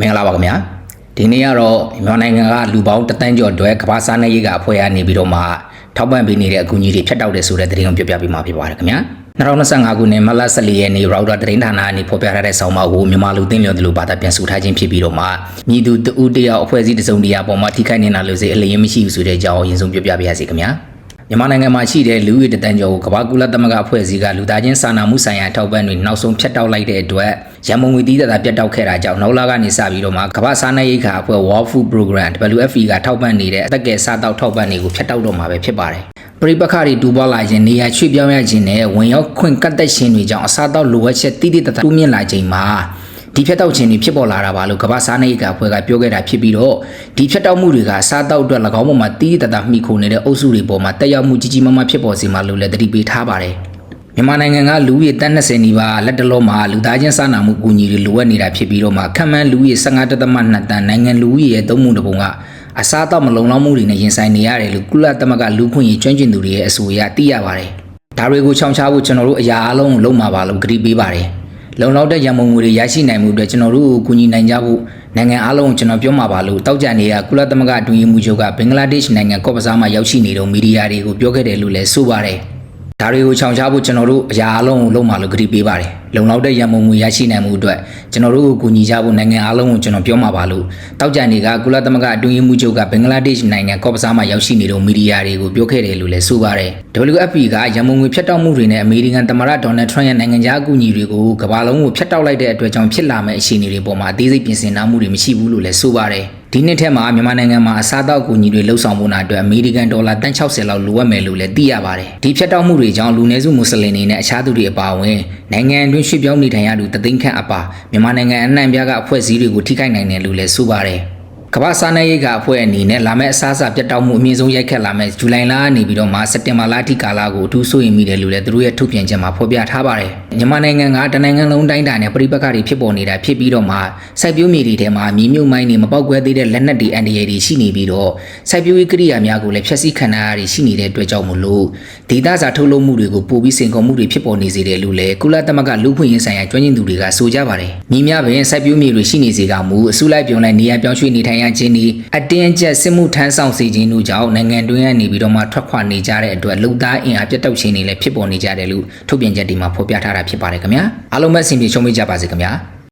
မင်္ဂလာပါခင်ဗျာဒီနေ့ကတော့မြန်မာနိုင်ငံကလူပေါင်းတသန်းကျော်အတွက်ကမ္ဘာစားနပ်ရိက္ခာအဖွဲ့ကနေပြီးတော့မှထောက်ပံ့ပေးနေတဲ့အကူအညီတွေဖြတ်တောက်တယ်ဆိုတဲ့သတင်းကိုပြောပြပေးမှာဖြစ်ပါတယ်ခင်ဗျာ2025ခုနှစ်မတ်လ14ရက်နေ့ရောက်တာသတင်းဌာနအနေဖော်ပြထားတဲ့ဆောင်းပါးကိုမြန်မာလူသိလျော်တယ်လို့ဘာသာပြန်ဆိုထားခြင်းဖြစ်ပြီးတော့မှမြည်သူတဦးတယောက်အဖွဲ့အစည်းတစ်စုံတရာပေါ်မှာထိခိုက်နေတာလို့စေအလျင်မရှိဘူးဆိုတဲ့အကြောင်းအရင်ဆုံးပြောပြပေးရစီခင်ဗျာ မြန်မာနိုင်ငံမှာရှိတဲ့လူဦးရေတသန်းကျော်ကိုကမ္ဘာကုလသမဂ္ဂအဖွဲ့အစည်းကလူသားချင်းစာနာမှုဆိုင်ရာထောက်ပံ့တွေနောက်ဆုံးဖြတ်တောက်လိုက်တဲ့အတွက်ရန်မုံငွေတီးသက်သာပြတ်တောက်ခဲ့တာကြောင့်နောက်လာကနေစပြီးတော့မှကမ္ဘာစားနပ်ရိက္ခာအဖွဲ့ World Food Program WFP ကထောက်ပံ့နေတဲ့အသက်ကယ်စားတောက်ထောက်ပံ့တွေကိုဖြတ်တောက်တော့မှာပဲဖြစ်ပါတယ်ပရိပခါတွေတူပွားလာခြင်းနေရာချွေပြောင်းရခြင်းနဲ့ဝင်ရောက်ခွင့်ကတ်သက်ခြင်းတွေကြောင့်အစားတောက်လိုအပ်ချက်တိတိတတ်တိုးမြင့်လာခြင်းမှာ ဒီဖြတ်တောက်ခြင်းတွေဖြစ်ပေါ်လာတာပါလို့ကမ္ဘာစားနပ်ရိက္ခာအဖွဲ့ကပြောခဲ့တာဖြစ်ပြီးတော့ဒီဖြတ်တောက်မှုတွေကစားတောက်အတွက်၎င်းပေါ်မှာတိတိတတ်တာမှီခိုနေတဲ့အုပ်စုတွေပေါ်မှာတက်ရောက်မှုကြီးကြီးမားမားဖြစ်ပေါ်စေမှာလို့လည်းသတိပေးထားပါတယ်မြန်မာနိုင်ငံကလူဦးရေတန်း20နီးပါးလက်တလုံးမှာလူသားချင်းစာနာမှုကူညီတွေလိုအပ်နေတာဖြစ်ပြီးတော့မှခံမှန်းလူဦးရေ15.2တန်းနိုင်ငံလူဦးရေရဲ့သုံးမှုတစ်ပုံကအစားအသောက်မလုံလောက်မှုတွေနဲ့ရင်ဆိုင်နေရတယ်လို့ကုလသမဂ္ဂလူခွင့်ရေးကျွမ်းကျင်သူတွေရဲ့အဆိုအရသိရပါတယ်။ဒါတွေကိုချောင်ချဖို့ကျွန်တော်တို့အရာအလုံးကိုလုံးမှာပါလို့ကတိပေးပါတယ်။ လုံလောက်တဲ့ရန်ပုံငွေတွေရရှိနိုင်မှုအတွက်ကျွန်တော်တို့ကိုကူညီနိုင်ကြဖို့နိုင်ငံအလုံးကိုကျွန်တော်ပြောမှာပါလို့တောက်ကြနေရကုလသမဂ္ဂအတွင်းရေးမှူးချုပ်ကဘင်္ဂလားဒေ့ရှ်နိုင်ငံကော့ပဆားမှာရောက်ရှိနေတော့မီဒီယာတွေကိုပြောခဲ့တယ်လို့လည်းဆိုပါတယ်။ ဒါတွေကိုချောင်ချဖို့ကျွန်တော်တို့အရာအလုံးကိုလုံးမလို့ကြိပေးပါတယ်လုံလောက်တဲ့ရန်ပုံငွေရရှိနိုင်မှုအတွက်ကျွန်တော်တို့ကိုကူညီကြဖို့နိုင်ငံအလုံးကိုကျွန်တော်ပြောမှာပါလို့တောက်ကြံတွေကကုလသမဂ္ဂအတွင်းရေးမှူးချုပ်ကဘင်္ဂလားဒေ့ရှ်နိုင်ငံကော့ပဆားမှာရောက်ရှိနေတော့မီဒီယာတွေကိုပြောခဲ့တယ်လို့လည်းဆိုပါတယ် WFP ကရန်ပုံငွေဖြတ်တောက်မှုတွေနဲ့အမေရိကန်သမ္မတဒေါ်နယ်ထရန့်ရဲ့နိုင်ငံခြားအကူအညီတွေကိုကမ္ဘာလုံးကိုဖြတ်တောက်လိုက်တဲ့အတွက်ကြောင့်ဖြစ်လာမယ့်အခြေအနေတွေပေါ်မှာအသေးစိတ်ပြင်ဆင်ထားမှုတွေမရှိဘူးလို့လည်းဆိုပါတယ် ဒီနှစ်ထဲမှာမြန်မာနိုင်ငံမှာအစားအသောက်အကူအညီတွေလှုပ်ဆောင်ဖို့နာအတွက်အမေရိကန်ဒေါ်လာ160လောက်လိုအပ်မယ်လို့လည်းသိရပါတယ်ဒီဖြတ်တောက်မှုတွေကြောင့်လူနည်းစုမွတ်စလင်တွေနဲ့အခြားသူတွေအပါအဝင်နိုင်ငံအတွင်းရွှေ့ပြောင်းနေထိုင်ရသူတသိန်းခန့်အပါမြန်မာနိုင်ငံအနှံ့ပြားကအဖွဲ့အစည်းတွေကိုထိခိုက်နိုင်တယ်လို့လည်းဆိုပါတယ် ကမ္ဘာစားနပ်ရိက္ခာအဖွဲ့အနေနဲ့လာမယ့်အစားအစာပြတ်တောက်မှုအမြင့်ဆုံးရိုက်ခတ်လာမယ့်ဇူလိုင်လကနေပြီးတော့မှစက်တင်ဘာလအထိကာလကိုအထူးစိုးရိမ်မိတယ်လို့လည်းသူတို့ရဲ့ထုတ်ပြန်ချက်မှာဖော်ပြထားပါတယ်။မြန်မာနိုင်ငံကတနိုင်ငံလုံးတိုင်းတာနဲ့ပြည်ပခါတွေဖြစ်ပေါ်နေတာဖြစ်ပြီးတော့မှစိုက်ပျိုးမြေတွေထဲမှာမြေမြုပ်မိုင်းတွေမပေါက်ကွဲသေးတဲ့လက်နက်တွေအန်ဒီရတွေရှိနေပြီးတော့စိုက်ပျိုးရေးကိရိယာများကိုလည်းဖျက်ဆီးခံရတာတွေရှိနေတဲ့အတွက်ကြောင့်မလို့ဒေသစာထုတ်လုပ်မှုတွေကိုပိုပြီးစင်ကုန်မှုတွေဖြစ်ပေါ်နေစေတယ်လို့လည်းကုလသမဂ္ဂလူ့ခွင့်ရေးဆိုင်ရာကျွမ်းကျင်သူတွေကဆိုကြပါတယ်။မြေများပင်စိုက်ပျိုးမြေတွေရှိနေစေကမူအစုလိုက်ပြုံလိုက်နေရာပြောင်းရွှေ့နေထိုင်ရခြင်းတွေအတင်းကျပ်စစ်မှုထမ်းဆောင်စေခြင်းတို့ကြောင့်နိုင်ငံတွင်းကနေပြီးတော့မှထွက်ခွာနေကြတဲ့အတွက်လူသားအင်အားပြတ်တောက်ခြင်းတွေလည်းဖြစ်ပေါ်နေကြတယ်လို့ထုတ်ပြန်ချက်ဒီမှာဖော်ပြထားတာဖြစ်ပါတယ်ခင်ဗျာအားလုံးပဲအဆင်ပြေချုံးမိကြပါစေခင်ဗျာ